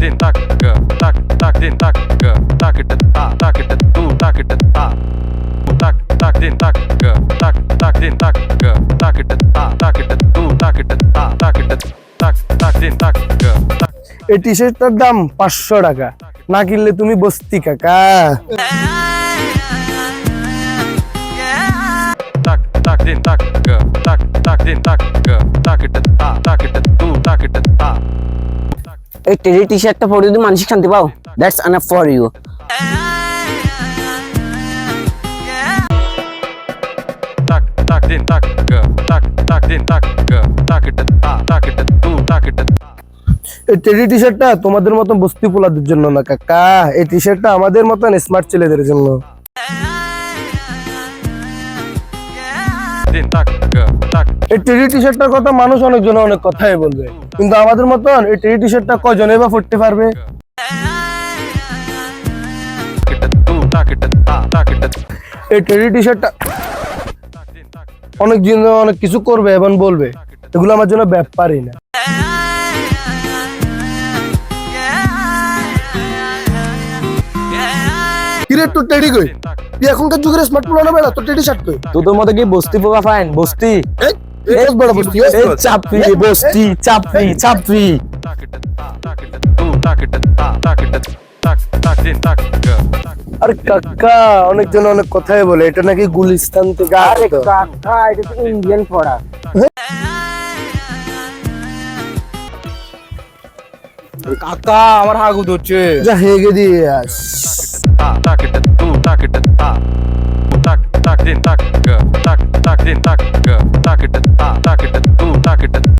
din tak ge tak tak din tak ge tak it ta tak it tu tak it ta tak tak din tak ge tak tak din tak ge tak it ta tak it tu tak it ta tak it tak tak din tak ge tak এই টি শার্টটার দাম পাঁচশো টাকা না কিনলে তুমি বস্তি কাকা tak tak din tak ge tak tak din tak ge tak it এই টেডি টি শার্টটা পরে যদি মানসিক শান্তি পাও that's enough for you teddy টি শার্টটা তোমাদের মতন বস্তি পোলাদের জন্য না কাকা। এই টি শার্টটা আমাদের মতন স্মার্ট ছেলেদের জন্য। ge tak এই টেডি টি শার্টটার কথা মানুষ অনেকজন অনেক কথাই বলবে। কিন্তু আমাদের মতন এই টেডি টি শার্টটা কজনে বা পড়তে পারবে? এই টেডি টি শার্টটা অনেক জন অনেক কিছু করবে এবং বলবে। এগুলো আমার জন্য ব্যাপারই না। কিরে তোর টেডি কই? তুই এখনকার যুগের স্মার্ট পোলা না বেড়া তোর টেডি শার্ট কই? তোদের মতো কি বস্তি পোকা ফাইন বস্তি? Tak আরে কাকা অনেকজন অনেক কথাই বলে এটা নাকি গুলিস্তান থেকে আরে কাকা এটা তো ইন্ডিয়ান পড়া কাকা আমার হাগু ধরছে যা হেগে দিয়ে আস tak tak din tak ge Ah.